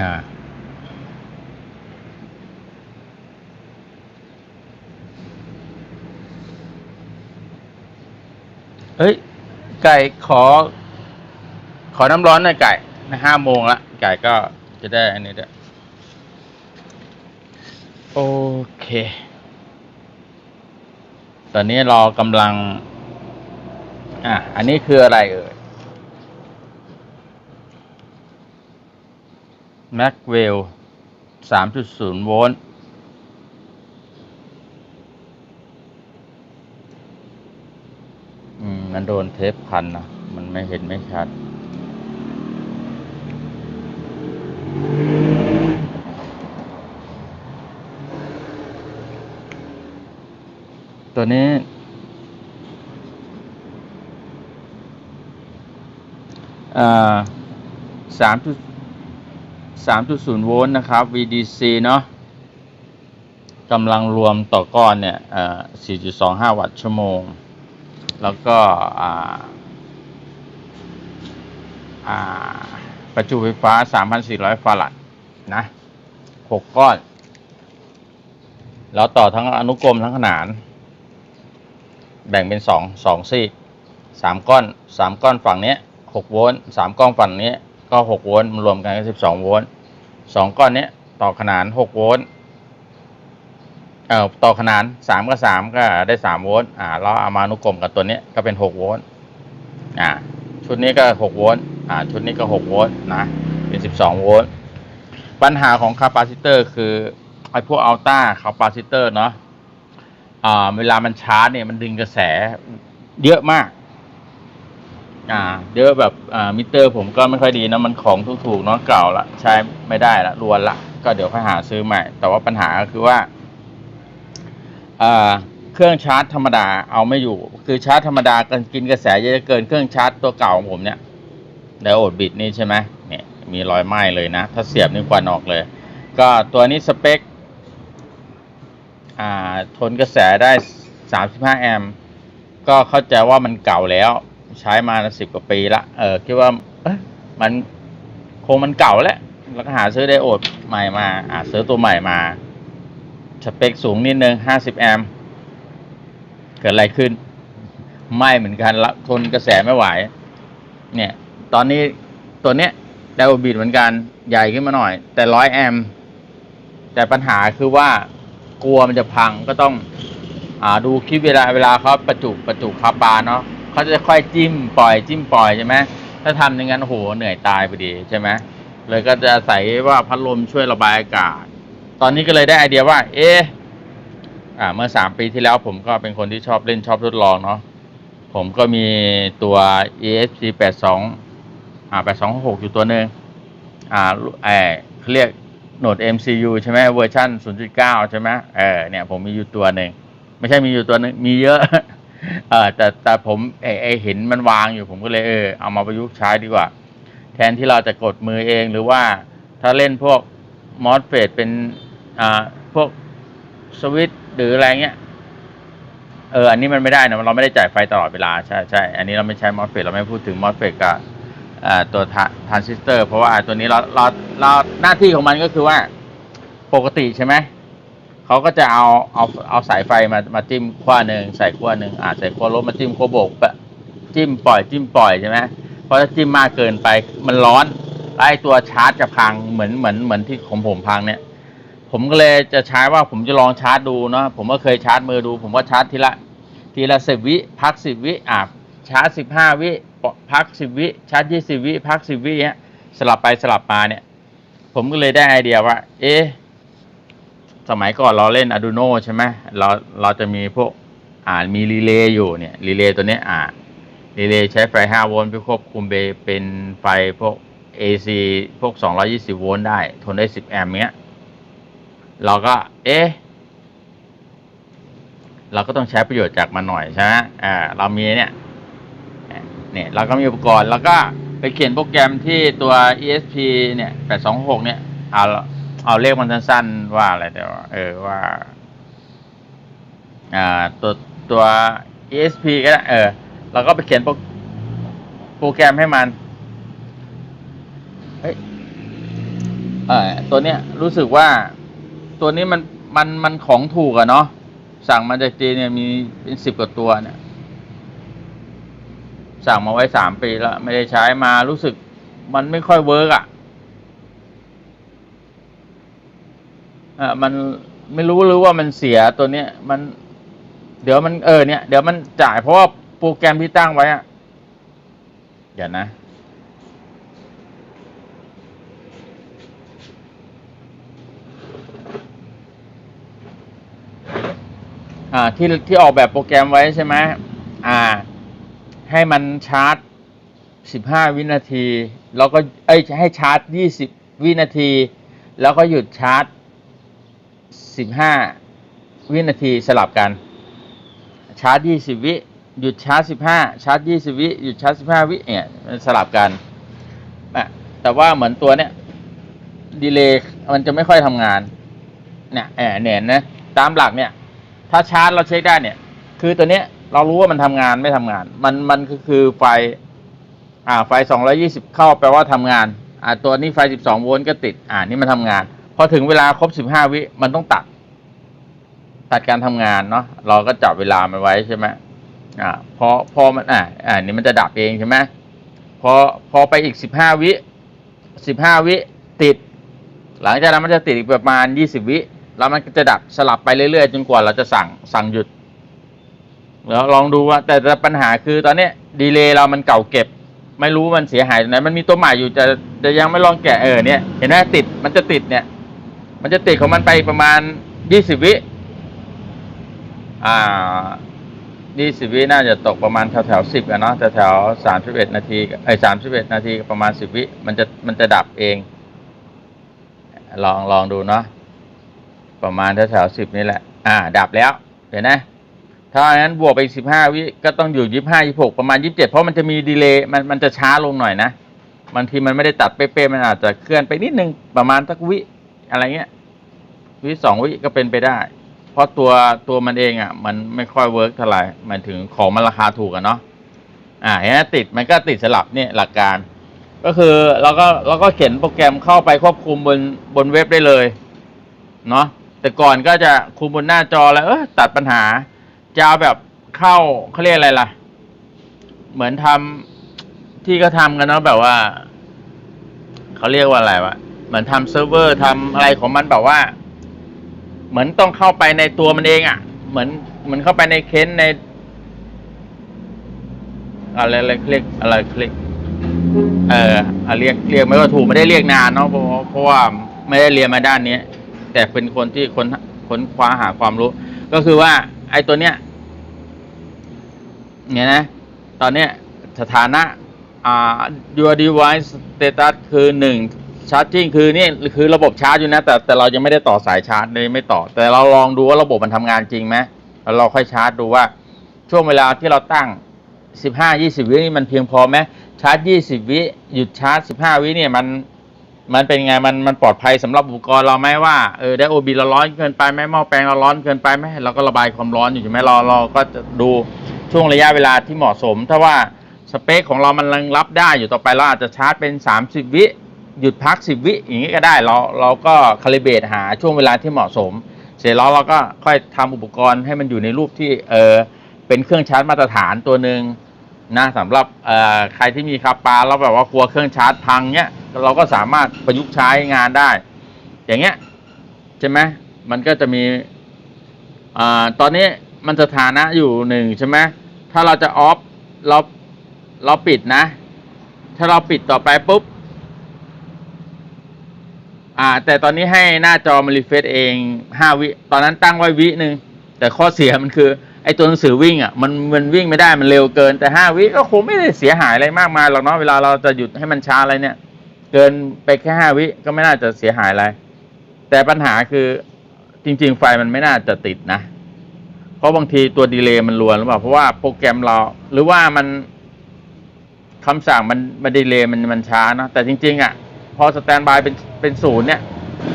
อ่าเฮ้ย ไก่ขอ ขอน้ำร้อนหน่อยไก่นะห้าโมงละ ไก่ก็จะได้อันนี้ด้วยโอเค ตอนนี้เรากำลัง อะ อันนี้คืออะไรเอ่ย แม็กเวลสามจุดศูนย์โวลต์อืมมันโดนเทปพันนะ มันไม่เห็นไม่ชัด ตัวนี้ อ่าสามจุดสามจุดศูนย์โวลต์นะครับ VDC เนาะกำลังรวมต่อก้อนเนี่ยอ่าสี่จุดสองห้าวัตต์ชั่วโมง แล้วก็อ่าอ่าประจุไฟฟ้า 3,400 ฟารัดนะหกก้อน แล้วต่อทั้งอนุกรมทั้งขนาน แบ่งเป็นสองสองซี่สามก้อนสามก้อนฝั่งนี้ยหกโวลต์สามก้อนฝั่งนี้ก็หกโวลต์รวมกันก็สิบสองโวลต์ สองก้อนเนี้ยต่อขนานหกโวลต์เอ่อต่อขนานสามกับสามก็ได้สามโวลต์อ่าแล้วเอามานุกรมกับตัวเนี้ยก็เป็นหกโวลต์อ่าชุดนี้ก็หกโวลต์อ่าชุดนี้ก็หกโวลต์นะเป็นสิบสองโวลต์ปัญหาของคาปาซิเตอร์คือไอพวกอัลต้าคาปาซิเตอร์เนาะอ่าเวลามันชาร์จเนี่ยมันดึงกระแสเยอะมาก อ่า เยอะแบบอ่ามิเตอร์ผมก็ไม่ค่อยดีนะมันของถูกๆเนาะเก่าละใช้ไม่ได้ละรวนละ ก็เดี๋ยวค่อยหาซื้อใหม่ แต่ว่าปัญหาก็คือว่าอ่าเครื่องชาร์จธรรมดาเอาไม่อยู่ คือชาร์จธรรมดากันกินกระแสเยอะเกินเครื่องชาร์จตัวเก่าของผมเนี่ยไดโอดบิดนี่ใช่ไหมเนี่ยมีรอยไหม้เลยนะ ถ้าเสียบนี่ควันออกเลย ก็ตัวนี้สเปคอ่าทนกระแสได้ 35 แอมป์ก็เข้าใจว่ามันเก่าแล้ว ใช้มาสิบกว่าปีละ เออคิดว่าเอมันคงมันเก่าแล้วแล้วก็หาซื้อไดโอดใหม่มาอ่าซื้อตัวใหม่มา สเปคสูงนิดนึง50แอมป์เกิดอะไรขึ้น ไม่เหมือนกันละทนกระแสไม่ไหว เนี่ย ตอนนี้ตัวเนี้ยไดโอบีดเหมือนกันใหญ่ขึ้นมาหน่อย แต่ร้อยแอมป์แต่ปัญหาคือว่ากลัวมันจะพังก็ต้อง อ่าดูคลิปเวลาเวลาเขาประจุประจุคาปาเนาะ เขาจะค่อยจิ้มปล่อยจิ้มปล่อยใช่ไหมถ้าทำอย่างนั้นโหเหนื่อยตายไปดีใช่ไหมเลยก็จะใส่ว่าพัดลมช่วยระบายอากาศ ตอนนี้ก็เลยได้ไอเดียว่า เอะอ่าเมื่อสามปีที่แล้วผมก็เป็นคนที่ชอบเล่นชอบทดลองเนาะผมก็มีตัว ESP 82อ่า8266อยู่ตัวหนึ่งอ่าไอเขาเรียกโหนด MCU ใช่ไหมเวอร์ชัน0.9 ใช่ไหมเออเนี่ยผมมีอยู่ตัวหนึ่ง ไม่ใช่มีอยู่ตัวหนึงมีเยอะ เออแต่แต่ผมเอเอเห็นมันวางอยู่ผมก็เลยเออเอามาประยุกต์ใช้ดีกว่า แทนที่เราจะกดมือเองหรือว่าถ้าเล่นพวกมอสเฟตเป็นอ่าพวกสวิตหรืออะไรเงี้ยเอออันนี้มันไม่ได้นะเราไม่ได้จ่ายไฟตลอดเวลาใช่ใช่อันนี้เราไม่ใช้มอสเฟตเราไม่พูดถึงมอสเฟตกับอ่าตัวทรานซิสเตอร์เพราะว่าตัวนี้เราเราเราหน้าที่ของมันก็คือว่าปกติใช่ไหม เขาก็จะเอาเอาเอาสายไฟมามาจิ้มขั้วหนึ่งใส่ขั้วหนึ่งอ่าใส่ขั้วลบมาจิ้มขั้วบวกจิ้มปล่อยจิ้มปล่อยใช่ไหมเพราะถ้าจิ้มมากเกินไปมันร้อนไอ้ตัวชาร์จจะพังเหมือนเหมือนเหมือนที่ของผมพังเนี่ย ผมก็เลยจะใช้ว่าผมจะลองชาร์จดูเนาะผมก็เคยชาร์จมือดู ผมก็ชาร์จทีละทีละสิบวิพักสิบวิอะชาร์จสิบห้าวิพักสิบวิชาร์จยี่สิบวิพักสิบวิเนี้ยสลับไปสลับมาเนี่ย ผมก็เลยได้ไอเดียว่า เอ๊ะ สมัยก่อนเราเล่น Arduino ใช่ไหมเราเราจะมีพวกอ่ามีรีเลย์อยู่เนี่ยรีเลย์ตัวนี้อ่ารีเลย์ใช้ไฟ 5 โวลต์ไปควบคุมเบเป็นไฟพวก AC พวก 220 โวลต์ได้ ทนได้ 10 แอมป์เนี้ย เราก็ เอ๊ะ เราก็ต้องใช้ประโยชน์จากมันหน่อยใช่ไหมอ่า เรามีเนี่ย เนี่ย เราก็มีอุปกรณ์ แล้วก็ไปเขียนโปรแกรมที่ตัว ESP เนี่ย 826 เนี่ยเอา เอาเลขมันสั้นๆว่าอะไรเดี๋ยวเออว่า อ่า ตัวตัว ESP ก็ได้เออเราก็ไปเขียนโปรโปรแกรมให้มันเฮ้ยเออตัวเนี้ยรู้สึกว่าตัวนี้มันมันมันของถูกอะเนาะสั่งมาจากจีนเนี่ยมีเป็นสิบกว่าตัวเนี่ย สั่งมาไว้สามปีแล้ว ไม่ได้ใช้มารู้สึกมันไม่ค่อยเวิร์กอะ อะมันไม่รู้หรือว่ามันเสียตัวเนี้ยมัน เดี๋ยวมันเออเนี่ย เดี๋ยวมันจ่ายเพราะว่าโปรแกรมที่ตั้งไว้อะเดี๋ยวนะ อ่าที่ที่ออกแบบโปรแกรมไว้ใช่ไหมอ่า ให้มันชาร์จสิบห้าวินาที แล้วก็เอ้ยให้ชาร์จยี่สิบวินาที แล้วก็หยุดชาร์จ สิบห้าวินาทีสลับกัน ชาร์จยี่สิบวิ หยุดชาร์จสิบห้าชาร์จยี่สิบวิ หยุดชาร์จสิบห้าวิเนี่ยมันสลับกันแต่ว่าเหมือนตัวเนี้ยดีเลย์มันจะไม่ค่อยทำงานเนี่ยแอบเนี่ยนะตามหลักเนี่ย ถ้าชาร์จเราเช็คได้เนี่ย คือตัวเนี้ยเรารู้ว่ามันทำงานไม่ทำงาน มันมันคือคือไฟอ่าไฟสองร้อยี่สิบเข้าแปลว่าทำงาน อ่าตัวนี้ไฟสิบสองโวลต์ก็ติด อ่านี่มันทำงาน พอถึงเวลาครบสิบห้าวิมันต้องตัด ตัดการทำงานเนาะเราก็จับเวลามันไว้ใช่ไหมอ่าพอพอมันอ่าอ่านี่มันจะดับเองใช่ไหมพอพอไปอีกสิบห้าวิสิบห้าวิติด หลังจากนั้นมันจะติดอีกประมาณยี่สิบวิแล้วมันจะดับสลับไปเรื่อยๆ จนกว่าเราจะสั่งสั่งหยุดแล้วลองดูว่า แต่แต่ปัญหาคือตอนเนี้ยดีเลย์เรามันเก่าเก็บ ไม่รู้มันเสียหายตรงไหนมันมีตัวใหม่อยู่จะจะยังไม่ลองแกะเออเนี่ย เห็นไหมติดมันจะติดเนี่ย มันจะติดของมันไปประมาณยี่สิบวิ อ่ายี่สิบวิน่าจะตกประมาณแถวแถวสิบอะเนาะแถวแถวสามสิบเอ็ดนาทีไอ้สามสิบเอ็ดนาทีประมาณสิบวิมันจะมันจะดับเอง ลองลองดูเนาะประมาณแถวๆสิบนี่แหละ อ่า ดับแล้ว เห็นไหมถ้าอันนั้นบวกไปสิบห้าวิก็ต้องอยู่ยี่ห้ายี่หกประมาณยี่สิบเจ็ดเพราะมันจะมีดีเลย์มันมันจะช้าลงหน่อยนะบางทีมันไม่ได้ตัดเป๊ะๆมันอาจจะเคลื่อนไปนิดนึงประมาณสักวิอะไรเงี้ย วิสองวิก็เป็นไปได้ เพราะตัวตัวมันเองอะ มันไม่ค่อยเวิร์กเท่าไหร่หมายถึงของมันราคาถูกอะเนาะอ่าเห็นไหมติดมันก็ติดสลับเนี่ยหลักการ ก็คือเราก็เราก็เขียนโปรแกรมเข้าไปควบคุมบนบนเว็บได้เลยเนาะแต่ก่อนก็จะคุมบนหน้าจอแล้วเออตัดปัญหาจะเอาแบบเข้าเขาเรียกอะไรล่ะ เหมือนทำที่ก็ทำกันเนาะแบบว่าเขาเรียกว่าอะไรวะเหมือนทำเซิร์ฟเวอร์ทำอะไรของมันแบบว่า เหมือนต้องเข้าไปในตัวมันเองอะ่ะ เหมือนเหมือนเข้าไปในเค้นใน อะไรอะไรคลิกอะไรคลิก เอออะเรียกเรียกไม่ว่าถูกไม่ได้เรียกนานเนาะเพราะเพราะว่าไม่ได้เรียนมาด้านนี้แต่เป็นคนที่ค้นค้นคว้าหาความรู้ ก็คือว่า ไอ้ตัวเนี้ยเนี่ยนะ ตอนเนี้ยสถานะ อ่า your device status คือหนึ่ง charging คือนี่คือระบบชาร์จอยู่นะ แต่แต่เรายังไม่ได้ต่อสายชาร์จเลยไม่ต่อ แต่เราลองดูว่าระบบมันทำงานจริงไหมแล้วเราค่อยชาร์จดูว่าช่วงเวลาที่เราตั้งสิบห้ายี่สิบวินี่มันเพียงพอไหมชาร์จยี่สิบวิหยุดชาร์จสิบห้าวิเนี่ยมันมันเป็นไงมันมันปลอดภัยสำหรับอุปกรณ์เราไหมว่าเออไดโอบีเราร้อนเกินไปไหมหม้อแปลงเราร้อนเกินไปไหมเราก็ระบายความร้อนอยู่ใช่ไหมเราเราก็จะดูช่วงระยะเวลาที่เหมาะสม ถ้าว่าสเปคของเรามันรองรับได้อยู่ต่อไปเราอาจจะชาร์จเป็นสามสิบวิ หยุดพักสิบวิอย่างนี้ก็ได้เราเราก็คาลิเบตหาช่วงเวลาที่เหมาะสม เสร็จแล้วเราก็ค่อยทำอุปกรณ์ให้มันอยู่ในรูปที่เออเป็นเครื่องชาร์จมาตรฐานตัวหนึ่งนะสำหรับเออใครที่มีคาปาแล้วแบบว่ากลัวเครื่องชาร์จพังเนี้ยเราก็สามารถประยุกต์ใช้งานได้ อย่างเงี้ยใช่ไหมมันก็จะมีอ่าตอนนี้มันสถานะอยู่หนึ่งใช่ไหมถ้าเราจะออฟเราเราปิดนะ ถ้าเราปิดต่อไปปุ๊บ อ่า แต่ตอนนี้ให้หน้าจอมันรีเฟรชเองห้าวิ ตอนนั้นตั้งไว้วิหนึ่งแต่ข้อเสียมันคือไอตัวหนังสือวิ่งอะมันมันวิ่งไม่ได้มันเร็วเกินแต่ห้าวิก็คงไม่ได้เสียหายอะไรมากมายหรอกเนาะเวลาเราจะหยุดให้มันช้าอะไรเนี่ย เกินไปแค่ห้าวิก็ไม่น่าจะเสียหายอะไร แต่ปัญหาคือจริง ๆ ไฟมันไม่น่าจะติดนะ เพราะบางทีตัวดีเลย์มันรวนหรือเปล่าเพราะว่าโปรแกรมเรา หรือว่ามันคำสั่งมันมันดีเลย์มันมันช้าเนอะแต่จริง ๆ อะ พอสแตนบายเป็นเป็นศูนย์เนี่ย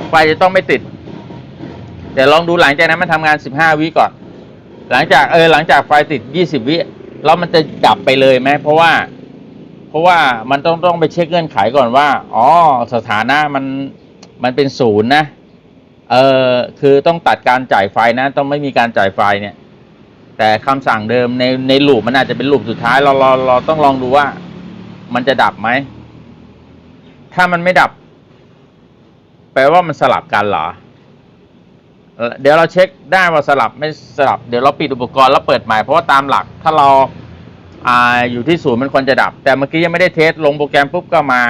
ไฟจะต้องไม่ติด แต่ลองดูหลังจากนั้นมันทำงานสิบห้าวิก่อน หลังจากเออหลังจากไฟติดยี่สิบวิแล้วมันจะดับไปเลยไหมเพราะว่า เพราะว่ามันต้องต้องไปเช็คเงื่อนไขก่อนว่า อ๋อสถานะมันมันเป็นศูนย์นะเออคือต้องตัดการจ่ายไฟนะ ต้องไม่มีการจ่ายไฟเนี่ย แต่คำสั่งเดิมในในลูปมันอาจจะเป็นลูปสุดท้ายเราเราเราต้องลองดูว่า มันจะดับไหม ถ้ามันไม่ดับ แปลว่ามันสลับกันเหรอ เดี๋ยวเราเช็คได้ว่าสลับไม่สลับ เดี๋ยวเราปิดอุปกรณ์แล้วเปิดใหม่ เพราะว่าตามหลัก ถ้าเราอ่าอยู่ที่ศูนย์มันควรจะดับ แต่เมื่อกี้ยังไม่ได้เทสลงโปรแกรมปุ๊บก็มา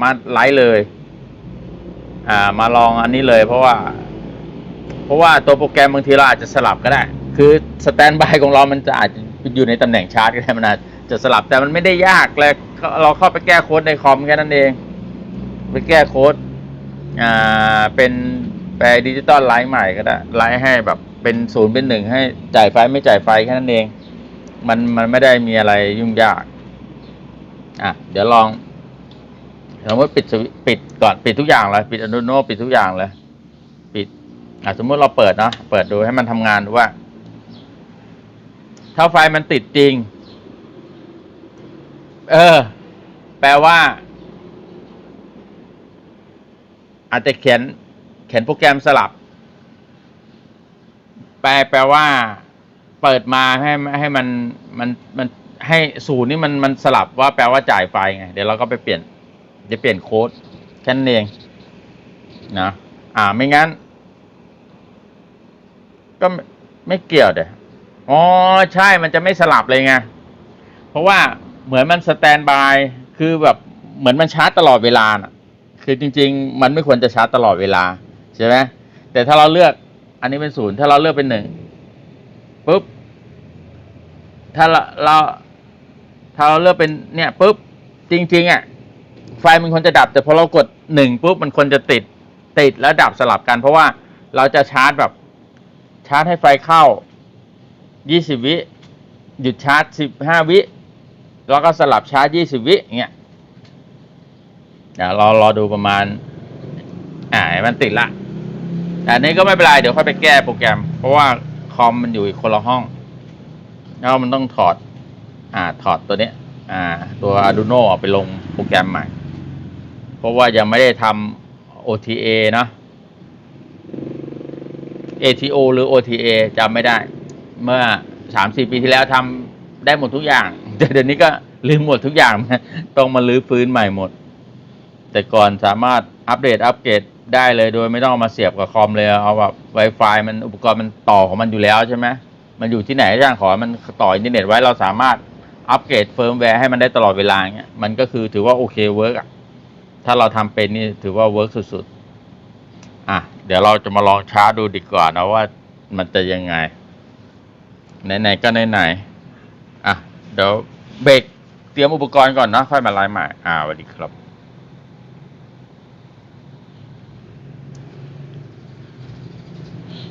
มาไลฟ์เลย อ่า มาลองอันนี้เลย เพราะว่า เพราะว่าตัวโปรแกรมบางทีเราอาจจะสลับก็ได้ คือสแตนบายของเรามันจะอาจจะอยู่ในตำแหน่งชาร์จก็ได้มันอาจจะสลับแต่มันไม่ได้ยากเลยเราเข้าไปแก้โค้ดในคอมแค่นั้นเอง ไปแก้โค้ดอ่าเป็นแปลดิจิตอลไลท์ใหม่ก็ได้ไลท์ให้แบบเป็นศูนย์เป็นหนึ่งให้จ่ายไฟไม่จ่ายไฟแค่นั้นเอง มันมันไม่ได้มีอะไรยุ่งยากอะเดี๋ยวลองสมมติปิดสวิปิดก่อนปิดทุกอย่างเลยปิดอ d ูโนปิดทุกอย่างเลย ปิดอะสมมติเราเปิดเนาะเปิดดูให้มันทำงานดูว่า ถ้าไฟมันติดจริง เออ แปลว่า อาจจะเขียนเขียนโปรแกรมสลับ แปลแปลว่า เปิดมาให้ให้มันมันมันให้ศูนย์นี่มันมันสลับว่าแปลว่าจ่ายไฟไง เดี๋ยวเราก็ไปเปลี่ยนจะเปลี่ยนโค้ดแค่นั้นเองนะอ่าไม่งั้น ก็ไม่เกี่ยวเด้ออ๋อใช่มันจะไม่สลับเลยไงเพราะว่าเหมือนมันสแตนบายคือแบบเหมือนมันชาร์จตลอดเวลาน่ะ คือจริง ๆ มันไม่ควรจะชาร์จตลอดเวลาใช่ไหมแต่ถ้าเราเลือกอันนี้เป็นศูนย์ถ้าเราเลือกเป็นหนึ่งปุ๊บถ้าเราถ้าเราเลือกเป็นเนี่ยปุ๊บจริง ๆอะไฟมันควรจะดับ แต่พอเรากดหนึ่งปุ๊บมันควรจะติดติดแล้วดับสลับกัน เพราะว่าเราจะชาร์จแบบชาร์จให้ไฟเข้ายี่สิบวิ หยุดชาร์จสิบห้าวิ แล้วก็สลับชาร์จยี่สิบวิเงี้ย เดี๋ยวรอรอดูประมาณ อ่ามันติดละแต่อันนี้ก็ไม่เป็นไรเดี๋ยวค่อยไปแก้โปรแกรม เพราะว่าคอมมันอยู่อีกคนละห้อง แล้วมันต้องถอด อ่าถอดตัวเนี้ย อ่า ตัว Arduino เอาไปลงโปรแกรมใหม่ เพราะว่ายังไม่ได้ทำ OTA เนอะ ATO หรือ OTA จำไม่ได้ เมื่อสามสี่ปีที่แล้วทำได้หมดทุกอย่าง แต่เดี๋ยวนี้ก็ลืมหมดทุกอย่าง ต้องมาลื้อฟื้นใหม่หมด แต่ก่อนสามารถอัปเดตอัปเกรดได้เลยโดยไม่ต้องมาเสียบกับคอมเลยเอาแบบ Wi-Fi มันอุปกรณ์มันต่อของมันอยู่แล้วใช่ไหมมันอยู่ที่ไหนก็ช่างขอมันต่ออินเทอร์เน็ตไว้เราสามารถอัปเกรดเฟิร์มแวร์ให้มันได้ตลอดเวลาเงี้ยมันก็คือถือว่าโอเคเวิร์กอะถ้าเราทำเป็นนี่ถือว่าเวิร์กสุดๆ อะ เดี๋ยวเราจะมาลองชาร์จดูดีกว่านะว่ามันจะยังไง ไหนๆก็ไหนๆอะ เดี๋ยวเบรกเตรียมอุปกรณ์ก่อนนะค่อยมาไลฟ์ใหม่อ่าสวัสดีครับ